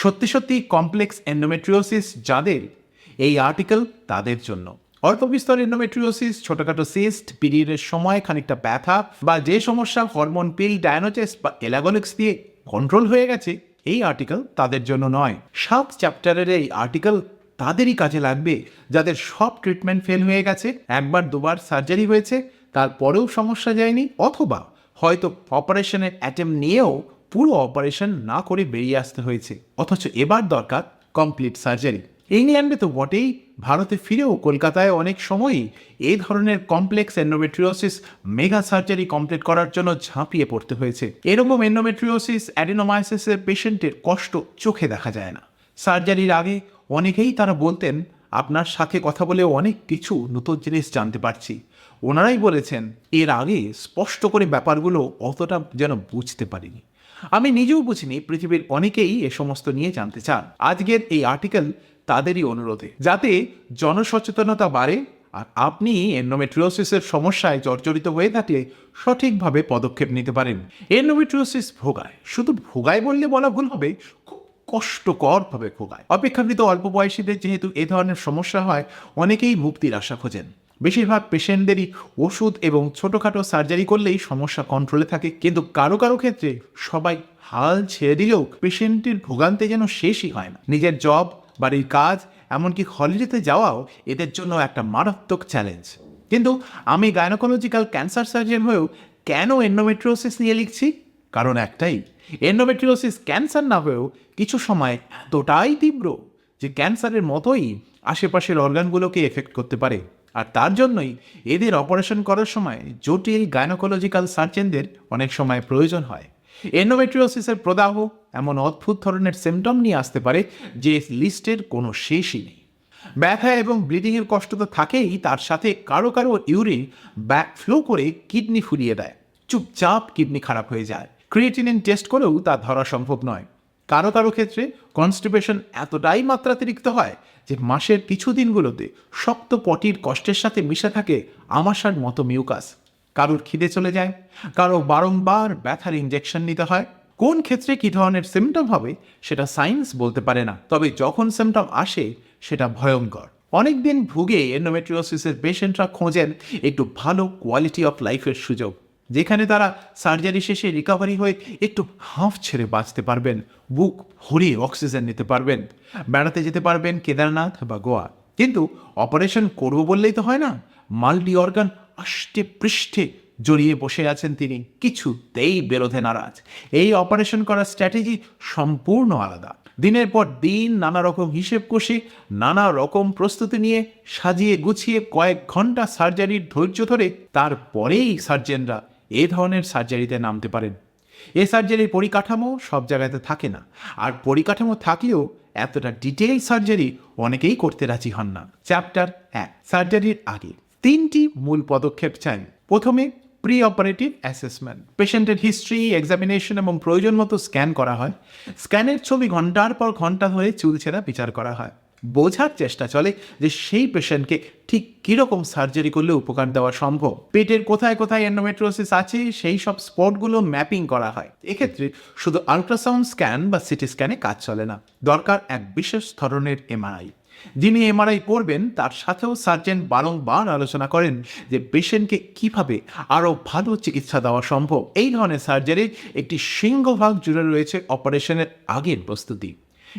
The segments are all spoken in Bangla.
সত্যি সত্যি কমপ্লেক্স এন্ডোমেট্রিওসিস যাদের, এই আর্টিকেল তাদের জন্য। অল্প বিস্তর এন্ডোমেট্রিওসিস ছোটখাটো সিস্ট পিরিয়ডের সময় খানিকটা ব্যথা বা যে সমস্যা হরমোন পিল ডায়ানোচেস বা এলাগোনিক্স দিয়ে কন্ট্রোল হয়ে গেছে, এই আর্টিকেল তাদের জন্য নয়। সাত চ্যাপ্টারের এই আর্টিকেল তাদেরই কাজে লাগবে, যাদের সব ট্রিটমেন্ট ফেল হয়ে গেছে, একবার দুবার সার্জারি হয়েছে, তারপরেও সমস্যা যায়নি, অথবা হয়তো অপারেশনের অ্যাটেম্প নিয়েও পুরো অপারেশন না করে বেরিয়ে আসতে হয়েছে। অথচ এবার দরকার কমপ্লিট সার্জারি। ইংল্যান্ডে তো বটেই ভারতে ফিরেও কলকাতায় অনেক সময়ই এই ধরনের complex endometriosis mega surgery complete করার জন্য ঝাঁপিয়ে পড়তে হয়েছে। এরকম এন্ডোমেট্রিওসিস অ্যাডিনোমাইসিসের পেশেন্টের কষ্ট চোখে দেখা যায় না। সার্জারির আগে অনেকেই তারা বলতেন, আপনার সাথে কথা বলে অনেক কিছু নতুন জিনিস জানতে পারছি। ওনারাই বলেছেন, এর আগে স্পষ্ট করে ব্যাপারগুলো অতটা যেন বুঝতে পারিনি। আমি নিজেও বুঝিনি পৃথিবীর অনেকেই এ সমস্ত নিয়ে জানতে চান। আজকের এই আর্টিকেল তাদেরই অনুরোধে। যাতে জনসচেতনতা বাড়ে আর আপনি এন্ডোমেট্রিওসিসের সমস্যায় জর্জরিত হয়ে থাকলে সঠিকভাবে পদক্ষেপ নিতে পারেন। এন্ডোমেট্রিওসিস ভোগায়। শুধু ভোগায় বললে বলা ভুল হবে, খুব কষ্টকরভাবে ভোগায়। অপেক্ষাকৃত অল্প বয়সীদের যেহেতু এ ধরনের সমস্যা হয়, অনেকেই মুক্তির আশা খোঁজেন। বেশিরভাগ পেশেন্টদেরই ওষুধ এবং ছোটোখাটো সার্জারি করলেই সমস্যা কন্ট্রোলে থাকে। কিন্তু কারও কারও ক্ষেত্রে সবাই হাল ছেড়ে দিলেও পেশেন্টের ভোগান্তে যেন শেষই হয় না। নিজের জব বাড়ির কাজ, এমনকি হলিডেতে যাওয়াও এদের জন্য একটা মারাত্মক চ্যালেঞ্জ কিন্তু আমি গাইনোকোলজিক্যাল ক্যান্সার সার্জন হয়েও কেন এন্ডোমেট্রিওসিস নিয়ে লিখছি? কারণ একটাই এন্ডোমেট্রিওসিস ক্যান্সার না হয়েও কিছু সময় এতটাই তীব্র যে ক্যান্সারের মতোই আশেপাশের অর্গানগুলোকে এফেক্ট করতে পারে। আর তার জন্যই এদের অপারেশন করার সময় জটিল গাইনোকোলজিক্যাল সার্জনদের অনেক সময় প্রয়োজন হয়। এন্ডোমেট্রিওসিসের প্রদাহ এমন অদ্ভুত ধরনের সিমটম নিয়ে আসতে পারে যে লিস্টের কোনো শেষই নেই। ব্যথা এবং ব্লিডিংয়ের কষ্ট তো থাকেই, তার সাথে কারও কারও ইউরিন ব্যাক ফ্লো করে কিডনি ফুরিয়ে দেয়। চুপচাপ কিডনি খারাপ হয়ে যায়। ক্রিয়েটিনিন টেস্ট করেও তা ধরা সম্ভব নয়। কারও কারও ক্ষেত্রে কনস্টিপেশন এতটাই মাত্রাতিরিক্ত হয় যে মাসের কিছু দিনগুলোতে শক্ত পটির কষ্টের সাথে মিশে থাকে আমাশার মতো মিউকাস কারোর খিদে চলে যায়, কারও বারংবার ব্যথার ইঞ্জেকশন নিতে হয়। কোন ক্ষেত্রে কী ধরনের সিমটম হবে সেটা সায়েন্স বলতে পারে না, তবে যখন সিমটম আসে সেটা ভয়ঙ্কর। অনেক দিন ভুগে এন্ডোমেট্রিওসিসের পেশেন্টরা খোঁজেন একটু ভালো কোয়ালিটি অফ লাইফের সুযোগ। যেখানে তারা সার্জারি শেষে রিকভারি হয়ে একটু হাঁফ ছেড়ে বাঁচতে পারবেন, বুক ভরিয়ে অক্সিজেন নিতে পারবেন, বেড়াতে যেতে পারবেন কেদারনাথ বা গোয়া। কিন্তু অপারেশন করব বললেই তো হয় না মাল্টি অর্গান আষ্টে পৃষ্ঠে জড়িয়ে বসে আছেন তিনি, কিছুতেই বেরোধে নারাজ। এই অপারেশন করার স্ট্র্যাটেজি সম্পূর্ণ আলাদা। দিনের পর দিন নানা রকম হিসেব কষে, নানা রকম প্রস্তুতি নিয়ে সাজিয়ে গুছিয়ে কয়েক ঘণ্টা সার্জারির ধৈর্য ধরে তারপরেই সার্জেনরা এ ধরনের সার্জারিতে নামতে পারেন। এ সার্জারির পরিকাঠামো সব জায়গাতে থাকে না। আর পরিকাঠামো থাকলেও এতটা ডিটেইল সার্জারি অনেকেই করতে রাজি হন না। চ্যাপ্টার এক, সার্জারির আগে। তিনটি মূল পদক্ষেপ চাই। প্রথমে প্রি অপারেটিভ অ্যাসেসমেন্ট পেশেন্টের হিস্ট্রি এক্সামিনেশন এবং প্রয়োজন মতো স্ক্যান করা হয়। স্ক্যানের ছবি ঘণ্টার পর ঘণ্টা ধরে চুলছেরা বিচার করা হয়। বোঝার চেষ্টা চলে যে সেই পেশেন্টকে ঠিক কীরকম সার্জারি করলে উপকার দেওয়া সম্ভব। পেটের কোথায় কোথায় এন্ডোমেট্রোসিস আছে, সেই সব স্পটগুলো ম্যাপিং করা হয়। এক্ষেত্রে শুধু আলট্রাসাউন্ড স্ক্যান বা সিটি স্ক্যানে কাজ চলে না। দরকার এক বিশেষ ধরনের এমআরআই যিনি এমআরআই করবেন, তার সাথেও সার্জেন বারংবার আলোচনা করেন যে পেশেন্টকে কীভাবে আরও ভালো চিকিৎসা দেওয়া সম্ভব। এই ধরনের সার্জারির একটি সিংহভাগ জুড়ে রয়েছে অপারেশনের আগের প্রস্তুতি।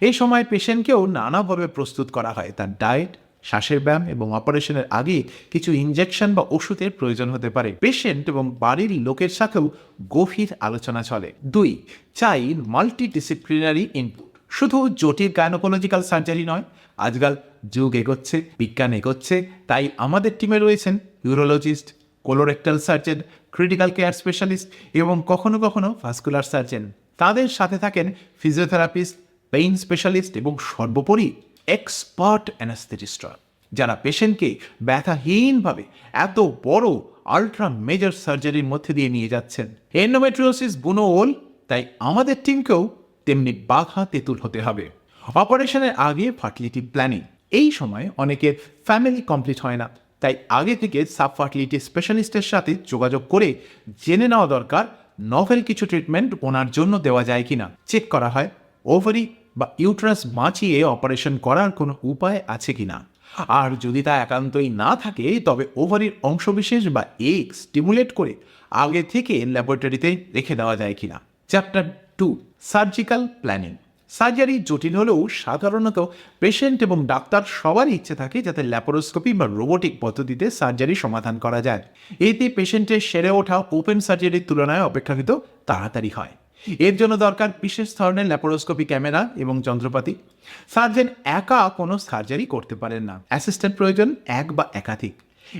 এই সময় পেশেন্টকেও নানাভাবে প্রস্তুত করা হয়। তার ডায়েট, শ্বাসের ব্যায়াম এবং অপারেশনের আগে কিছু ইনজেকশন বা ওষুধের প্রয়োজন হতে পারে। পেশেন্ট এবং বাড়ির লোকের সাথেও গভীর আলোচনা চলে। দুই, চাই মাল্টি ডিসিপ্লিনারি ইনপুট শুধু জটিল গাইনোকোলজিক্যাল সার্জারি নয়, আজকাল যুগ এগোচ্ছে, বিজ্ঞান এগোচ্ছে, তাই আমাদের টিমে রয়েছেন urologist colorectal surgeon critical care specialist এবং কখনো কখনো ভাস্কুলার সার্জন তাদের সাথে থাকেন ফিজিওথেরাপিস্ট পেইন স্পেশালিস্ট এবং সর্বোপরি এক্সপার্ট অ্যানাস্থেটিস্টরা, যারা পেশেন্টকে ব্যথাহীনভাবে এত বড় আলট্রা মেজর সার্জারির মধ্যে দিয়ে নিয়ে যাচ্ছেন। এন্ডোমেট্রিওসিস বুনো ওল, তাই আমাদের টিমকেও তেমনি বাঘা তেঁতুল হতে হবে। অপারেশনের আগে ফার্টিলিটি প্ল্যানিং। এই সময় অনেকের ফ্যামিলি কমপ্লিট হয় না, তাই আগে থেকে সাব ফার্টিলিটি স্পেশালিস্টের সাথে যোগাযোগ করে জেনে নেওয়া দরকার নভেল কিছু ট্রিটমেন্ট ওনার জন্য দেওয়া যায় কিনা। চেক করা হয় ওভারি বা ইউট্রাস বাঁচিয়ে অপারেশন করার কোনো উপায় আছে কি না? আর যদি তা একান্তই না থাকে, তবে ওভারির অংশবিশেষ বা এগ স্টিমুলেট করে আগে থেকে ল্যাবরেটরিতে রেখে দেওয়া যায় কি না? Chapter two surgical planning surgery জটিল হলেও সাধারণত পেশেন্ট এবং ডাক্তার সবারই ইচ্ছে থাকে যাতে ল্যাপারোস্কোপি বা রোবোটিক পদ্ধতিতে সার্জারি সমাধান করা যায়। এতে পেশেন্টের সেরে ওঠা ওপেন সার্জারির তুলনায় অপেক্ষাকৃত তাড়াতাড়ি হয়। এর জন্য দরকার বিশেষ ধরনের ল্যাপারোস্কোপি ক্যামেরা এবং যন্ত্রপাতি। সার্জন একা কোনো সার্জারি করতে পারেন না। অ্যাসিস্ট্যান্ট প্রয়োজন এক বা একাধিক।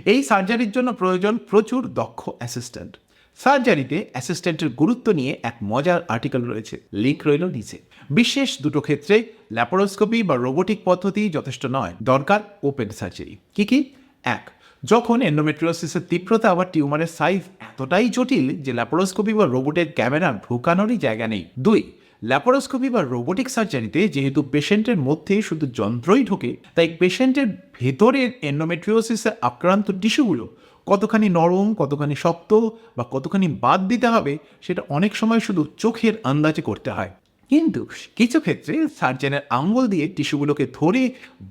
এই সার্জারির জন্য প্রয়োজন প্রচুর দক্ষ অ্যাসিস্ট্যান্ট। সার্জারিতে অ্যাসিস্ট্যান্টের গুরুত্ব নিয়ে এক মজার আর্টিকেল রয়েছে। লিঙ্ক রইল নিচে। বিশেষ দুটো ক্ষেত্রে ল্যাপারোস্কোপি বা রোবোটিক পদ্ধতি যথেষ্ট নয়। দরকার ওপেন সার্জারি। কি কি? এক যখন এন্ডোমেট্রিওসিসের তীব্রতা আবার টিউমারের সাইজ এতটাই জটিল যে ল্যাপারোস্কোপি বা রোবটের ক্যামেরা ঢোকানোরই জায়গা নেই। দুই ল্যাপারোস্কোপি বা রোবোটিক সার্জারিতে যেহেতু পেশেন্টের মধ্যে শুধু যন্ত্রই ঢোকে, তাই পেশেন্টের ভেতরের এন্ডোমেট্রিওসিসে আক্রান্ত টিস্যুগুলো কতখানি নরম, কতখানি শক্ত বা কতখানি বাদ দিতে হবে, সেটা অনেক সময় শুধু চোখের আন্দাজে করতে হয়। কিন্তু কিছু ক্ষেত্রে সার্জেনের আঙ্গুল দিয়ে টিস্যুগুলোকে ধরে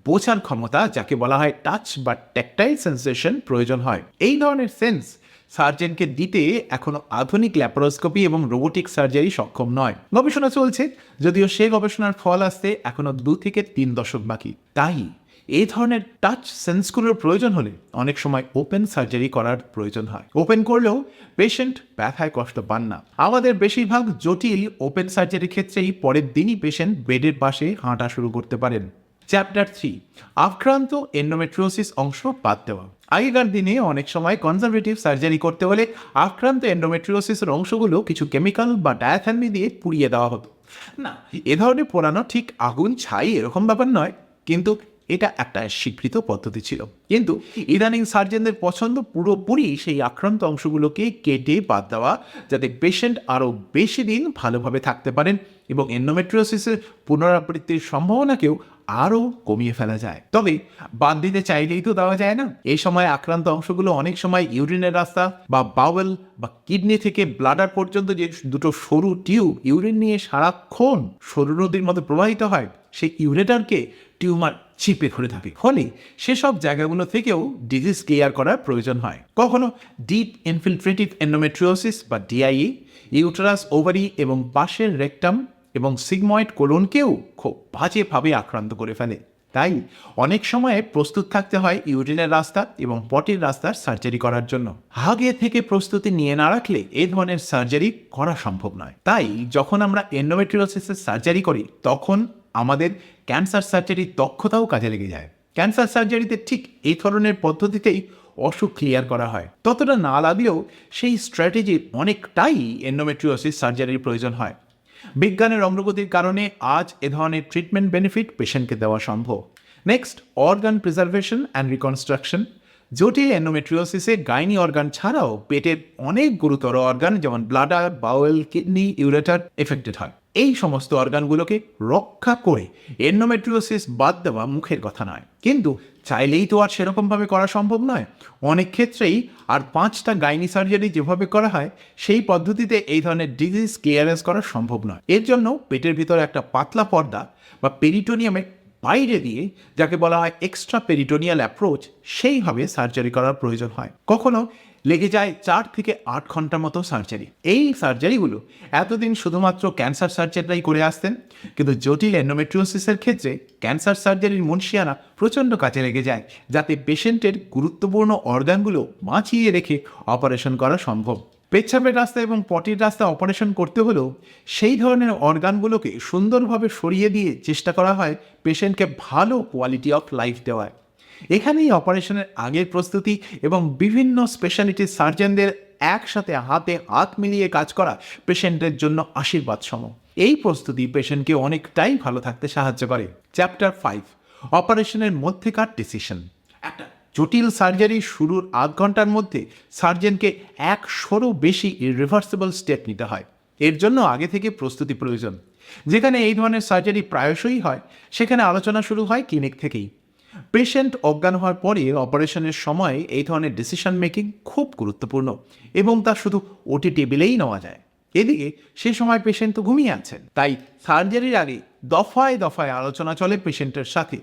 বোঝার ক্ষমতা, যাকে বলা হয় টাচ বা ট্যাকটাইল সেন্সেশন প্রয়োজন হয়। এই ধরনের সেন্স সার্জেনকে দিতে এখনও আধুনিক ল্যাপারোস্কোপি এবং রোবোটিক সার্জারি সক্ষম নয়। গবেষণা চলছে, যদিও সে গবেষণার ফল আসতে এখনও দু থেকে তিন দশক বাকি। তাই এই ধরনের টাচ সেন্সগুলোর প্রয়োজন হলে অনেক সময় ওপেন সার্জারি করার প্রয়োজন হয়। ওপেন করলেও পেশেন্ট ব্যথায় কষ্ট পান না। আমাদের বেশিরভাগ জটিল ওপেন সার্জারির ক্ষেত্রেই পরের দিনই পেশেন্ট বেডের পাশে হাঁটা শুরু করতে পারেন। চ্যাপ্টার থ্রি আক্রান্ত এন্ডোমেট্রিওসিস অংশ বাদ দেওয়া। আগেকার দিনে অনেক সময় কনজারভেটিভ সার্জারি করতে হলে আক্রান্ত এন্ডোমেট্রিওসিসের অংশগুলো কিছু কেমিক্যাল বা ডায়াথার্মি দিয়ে পুড়িয়ে দেওয়া হতো। না, এ ধরনের পোড়ানো ঠিক আগুন ছাই এরকম ব্যাপার নয়, কিন্তু এটা একটা স্বীকৃত পদ্ধতি ছিল। কিন্তু ইদানিং সার্জনদের পছন্দ পুরোপুরি সেই আক্রান্ত অংশগুলোকে কেটে বাদ দেওয়া, যাতে পেশেন্ট আরও বেশি দিন ভালোভাবে থাকতে পারেন এবং এন্ডোমেট্রিওসিসের পুনরাবৃত্তির সম্ভাবনাকেও আরও কমিয়ে ফেলা যায়। তবে বাদ দিতে চাইলেই তো দেওয়া যায় না। এই সময় আক্রান্ত অংশগুলো অনেক সময় ইউরিনের রাস্তা বা বাওয়েল বা কিডনি থেকে ব্লাডার পর্যন্ত যে দুটো সরু টিউব ইউরিন নিয়ে সারাক্ষণ সরু নদীর মতো প্রবাহিত হয়, সেই ইউরেটারকে টিউমার চিপে ধরে থাকে। ফলে সেসব জায়গাগুলো থেকেও ডিজিজ ক্লিয়ার করার প্রয়োজন হয়। কখনো ডিপ ইনফিলট্রেটিভ এন্ডোমেট্রিওসিস বা ডিআইই ইউটারাস ওভারি এবং পাশের রেকটাম এবং সিগময়েড কোলনকেও খুব বাজেভাবে আক্রান্ত করে ফেলে। তাই অনেক সময়ে প্রস্তুত থাকতে হয় ইউরিনের রাস্তা এবং পটির রাস্তার সার্জারি করার জন্য। আগে থেকে প্রস্তুতি নিয়ে না রাখলে এ ধরনের সার্জারি করা সম্ভব নয়। তাই যখন আমরা এন্ডোমেট্রিওসিসের সার্জারি করি, তখন আমাদের ক্যান্সার সার্জারির দক্ষতাও কাজে লেগে যায়। ক্যান্সার সার্জারিতে ঠিক এই ধরনের পদ্ধতিতেই অসুখ ক্লিয়ার করা হয়। ততটা না লাগলেও সেই স্ট্র্যাটেজির অনেকটাই এন্ডোমেট্রিওসিস সার্জারির প্রয়োজন হয়। বিজ্ঞানের অগ্রগতির কারণে আজ এ ধরনের ট্রিটমেন্ট বেনিফিট পেশেন্টকে দেওয়া সম্ভব। Next organ preservation and reconstruction জটিল এন্ডোমেট্রিওসিসে গাইনি অর্গান ছাড়াও পেটের অনেক গুরুতর অর্গান যেমন bladder bowel kidney ureter affected হয়। এই সমস্ত অর্গানগুলোকে রক্ষা করে এন্ডোমেট্রিওসিস বাদ দেওয়া মুখের কথা নয়। কিন্তু চাইলেই তো আর সেরকমভাবে করা সম্ভব নয়। অনেক ক্ষেত্রেই আর পাঁচটা গাইনি সার্জারি যেভাবে করা হয়, সেই পদ্ধতিতে এই ধরনের ডিজিজ ক্লিয়ারেন্স করা সম্ভব নয়। এর জন্য পেটের ভিতরে একটা পাতলা পর্দা বা পেরিটোনিয়ামের বাইরে দিয়ে যাকে বলা হয় এক্সট্রা পেরিটোনিয়াল অ্যাপ্রোচ সেইভাবে সার্জারি করার প্রয়োজন হয়। কখনো লেগে যায় চার থেকে আট ঘণ্টার মতো সার্জারি এই সার্জারিগুলো এতদিন শুধুমাত্র ক্যান্সার সার্জারিটাই করে আসতেন, কিন্তু জটিল এন্ডোমেট্রিওসিসের ক্ষেত্রে ক্যান্সার সার্জারির মুন্সিয়ানা প্রচণ্ড কাজে লেগে যায়, যাতে পেশেন্টের গুরুত্বপূর্ণ অর্গানগুলো বাঁচিয়ে রেখে অপারেশন করা সম্ভব। পেচ্ছাপের রাস্তা এবং পটির রাস্তা অপারেশন করতে হলেও সেই ধরনের অর্গানগুলোকে সুন্দরভাবে সরিয়ে দিয়ে চেষ্টা করা হয় পেশেন্টকে ভালো কোয়ালিটি অফ লাইফ দেওয়ায়। এখানেই অপারেশনের আগের প্রস্তুতি এবং বিভিন্ন স্পেশালিটি সার্জনদের একসাথে হাতে হাত মিলিয়ে কাজ করা পেশেন্টের জন্য আশীর্বাদ সম এই প্রস্তুতি পেশেন্টকে অনেকটাই ভালো থাকতে সাহায্য করে। চ্যাপ্টার ফাইভ অপারেশনের মধ্যেকার ডিসিশন একটা জটিল সার্জারি শুরুর আধ ঘণ্টার মধ্যে সার্জনকে একশোরও বেশি রিভার্সিবল স্টেপ নিতে হয়। এর জন্য আগে থেকে প্রস্তুতি প্রয়োজন। যেখানে এই ধরনের সার্জারি প্রায়শই হয়, সেখানে আলোচনা শুরু হয় ক্লিনিক থেকেই। পেশেন্ট অজ্ঞান হওয়ার পরে অপারেশনের সময় এই ধরনের ডিসিশন মেকিং খুব গুরুত্বপূর্ণ এবং তা শুধু ওটি টেবিলেই নেওয়া যায়। এদিকে সে সময় পেশেন্ট তো ঘুমিয়ে আছেন। তাই সার্জারির আগে দফায় দফায় আলোচনা চলে পেশেন্টের সাথে।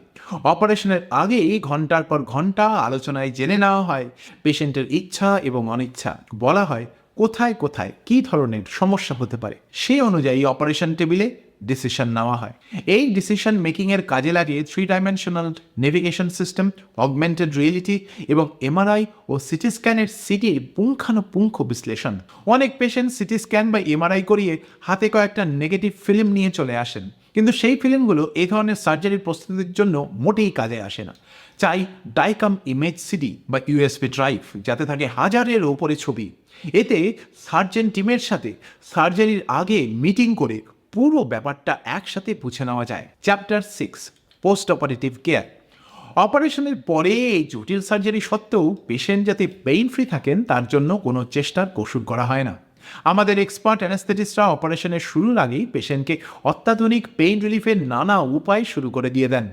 অপারেশনের আগেই ঘণ্টার পর ঘণ্টা আলোচনায় জেনে নেওয়া হয় পেশেন্টের ইচ্ছা এবং অনিচ্ছা। বলা হয়, কোথায় কোথায় কী ধরনের সমস্যা হতে পারে? সেই অনুযায়ী অপারেশন টেবিলে ডিসিশন নেওয়া হয়। এই ডিসিশন মেকিংয়ের কাজে লাগিয়ে three dimensional navigation system augmented reality এবং এমআরআই ও সিটি স্ক্যানের সিটির পুঙ্খানুপুঙ্খ বিশ্লেষণ। অনেক পেশেন্ট সিটি স্ক্যান বা এমআরআই করিয়ে হাতে কয়েকটা নেগেটিভ ফিল্ম নিয়ে চলে আসেন। কিন্তু সেই ফিল্মগুলো এই ধরনের সার্জারির প্রস্তুতির জন্য মোটেই কাজে আসে না। চাই ডাইকাম ইমেজ সিডি বা ইউএসপি ড্রাইভ যাতে থাকে হাজারের ওপরে ছবি। এতে সার্জেন টিমের সাথে সার্জারির আগে মিটিং করে পুরো ব্যাপারটা একসাথে বুঝে নেওয়া যায়। Chapter six post operative care অপারেশনের পরে এই জটিল সার্জারি সত্ত্বেও পেশেন্ট যাতে পেইন ফ্রি থাকেন, তার জন্য কোনো চেষ্টার কসুর করা হয় না। আমাদের এক্সপার্ট অ্যানাস্থেটিস্টরা অপারেশনের শুরুর আগেই পেশেন্টকে অত্যাধুনিক পেইন রিলিফের নানা উপায় শুরু করে দিয়ে দেন।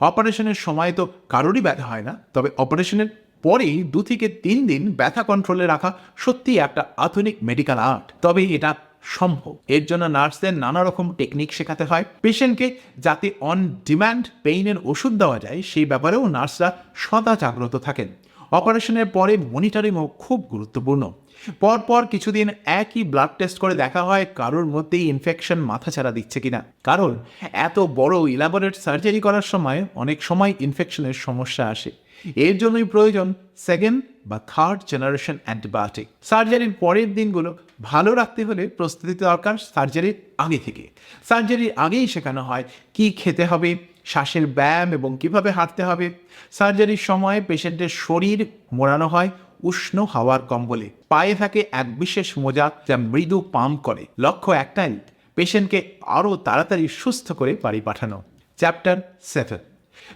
অপারেশনের সময় তো কারোরই ব্যথা হয় না, তবে অপারেশনের পরেই দু থেকে তিন দিন ব্যথা কন্ট্রোলে রাখা সত্যি একটা আধুনিক মেডিকেল আর্ট তবে এটা সম্ভব। এর জন্য নার্সদের নানা রকম টেকনিক শেখাতে হয়। পেশেন্টকে যাতে অন ডিম্যান্ড পেইনের ওষুধ দেওয়া যায়, সেই ব্যাপারেও নার্সরা সদা জাগ্রত থাকেন। অপারেশনের পরে মনিটরিংও খুব গুরুত্বপূর্ণ। পরপর কিছুদিন একই ব্লাড টেস্ট করে দেখা হয় কারোর মধ্যেই ইনফেকশন মাথাছাড়া দিচ্ছে কিনা। কারণ, এত বড় ইলাবোরেট সার্জারি করার সময় অনেক সময় ইনফেকশনের সমস্যা আসে। এর জন্যই প্রয়োজন সেকেন্ড বা থার্ড জেনারেশন অ্যান্টিবায়োটিক সার্জারির পরের দিনগুলো ভালো রাখতে হলে প্রস্তুতি দরকার সার্জারির আগে থেকে। সার্জারির আগেই শেখানো হয় কি খেতে হবে, শ্বাসের ব্যায়াম এবং কীভাবে হাঁটতে হবে। সার্জারির সময় পেশেন্টের শরীর মোড়ানো হয় উষ্ণ হাওয়ার কম্বলে। পায়ে থাকে এক বিশেষ মোজা যা মৃদু পাম্প করে। লক্ষ্য একটাই পেশেন্টকে আরও তাড়াতাড়ি সুস্থ করে বাড়ি পাঠানো। চ্যাপ্টার সেভেন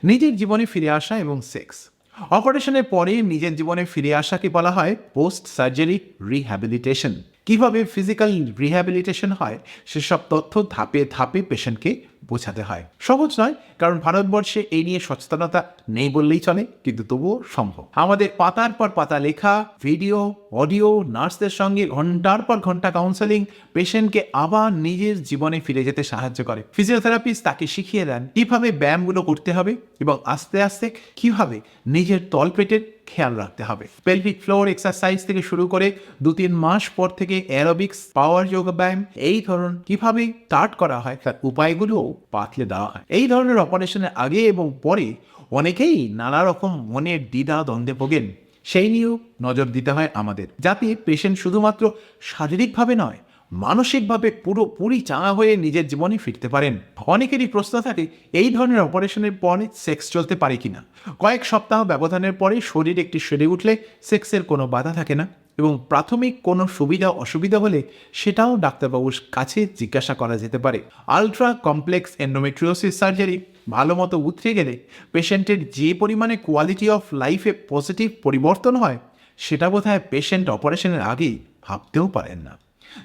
নিজের জীবনে ফিরে আসা এবং সেক্স অপারেশনের পরে নিজের জীবনে ফিরে আসাকে বলা হয়? পোস্ট সার্জারি রিহ্যাবিলিটেশন কীভাবে ফিজিক্যাল রিহ্যাবিলিটেশন হয়, সেসব তথ্য ধাপে ধাপে পেশেন্টকে বোঝাতে হয়। সহজ নয়, কারণ ভারতবর্ষে এই নিয়ে সচেতনতা নেই বললেই চলে, কিন্তু তবুও সম্ভব। আমাদের পাতার পর পাতা লেখা ভিডিও অডিও নার্সদের সঙ্গে ঘণ্টার পর ঘণ্টা কাউন্সেলিং পেশেন্টকে আবার নিজের জীবনে ফিরে যেতে সাহায্য করে। ফিজিওথেরাপিস্ট তাকে শিখিয়ে দেন কীভাবে ব্যায়ামগুলো করতে হবে এবং আস্তে আস্তে কীভাবে নিজের তলপেটের খেয়াল রাখতে হবে। পেলভিক ফ্লোর এক্সারসাইজ থেকে শুরু করে দু তিন মাস পর থেকে অ্যারোবিক্স পাওয়ার যোগ ব্যায়াম এই ধরন কীভাবে স্টার্ট করা হয় তার উপায়গুলোও পাতলে দেওয়া হয়। এই ধরনের অপারেশনের আগে এবং পরে অনেকেই নানা রকম মনের দ্বিধা, দ্বন্দ্বে ভোগেন। সেই নিয়েও নজর দিতে হয় আমাদের। যাতে পেশেন্ট শুধুমাত্র শারীরিকভাবে নয় মানসিকভাবে পুরোপুরি চাঙা হয়ে নিজের জীবনে ফিরতে পারেন। অনেকেরই প্রশ্ন থাকে, এই ধরনের অপারেশনের পরে সেক্স চলতে পারে কিনা? কয়েক সপ্তাহ ব্যবধানের পরে শরীর একটি সেরে উঠলে সেক্সের কোনো বাধা থাকে না এবং প্রাথমিক কোনো সুবিধা অসুবিধা হলে সেটাও ডাক্তারবাবুর কাছে জিজ্ঞাসা করা যেতে পারে। আলট্রা কমপ্লেক্স এন্ডোমেট্রিওসিস সার্জারি ভালো মতো উতরে গেলে পেশেন্টের যে পরিমাণে কোয়ালিটি অফ লাইফে পজিটিভ পরিবর্তন হয়, সেটা বোধহয় পেশেন্ট অপারেশনের আগেই ভাবতেও পারেন না।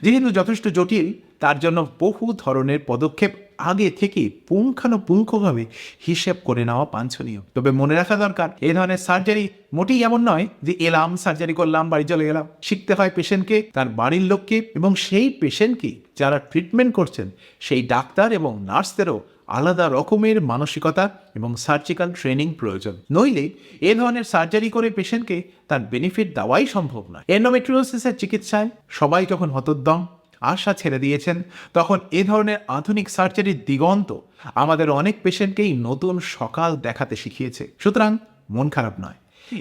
যেহেতু যথেষ্ট জটিল, তার জন্য বহু ধরনের পদক্ষেপ আগে থেকে পুঙ্খানুপুঙ্খভাবে হিসেব করে নেওয়া বাঞ্ছনীয়। তবে মনে রাখা দরকার এই ধরনের সার্জারি মোটেই এমন নয় যে এলাম সার্জারি করলাম, বাড়ি চলে গেলাম শিখতে হয় পেশেন্টকে তার বাড়ির লোককে এবং সেই পেশেন্টকে যারা ট্রিটমেন্ট করছেন, সেই ডাক্তার এবং নার্সদেরও আলাদা রকমের মানসিকতা এবং সার্জিক্যাল ট্রেনিং প্রয়োজন। নইলে এ ধরনের সার্জারি করে পেশেন্টকে তার বেনিফিট দেওয়াই সম্ভব নয়। এন্ডোমেট্রিওসিসের চিকিৎসায় সবাই যখন হতোদ্যম আশা ছেড়ে দিয়েছেন, তখন এ ধরনের আধুনিক সার্জারির দিগন্ত আমাদের অনেক পেশেন্টকেই নতুন সকাল দেখাতে শিখিয়েছে। সুতরাং মন খারাপ নয়।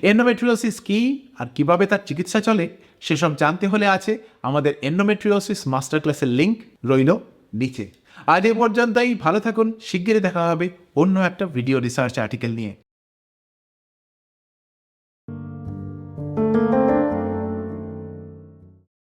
এন্ডোমেট্রিওসিস কী আর কীভাবে তার চিকিৎসা চলে, সেসব জানতে হলে আছে আমাদের এন্ডোমেট্রিওসিস মাস্টার ক্লাসের লিঙ্ক রইল নিচে। আজ এ পর্যন্তই। ভালো থাকুন শিগগিরই দেখা হবে অন্য একটা ভিডিও রিসার্চ আর্টিকেল নিয়ে।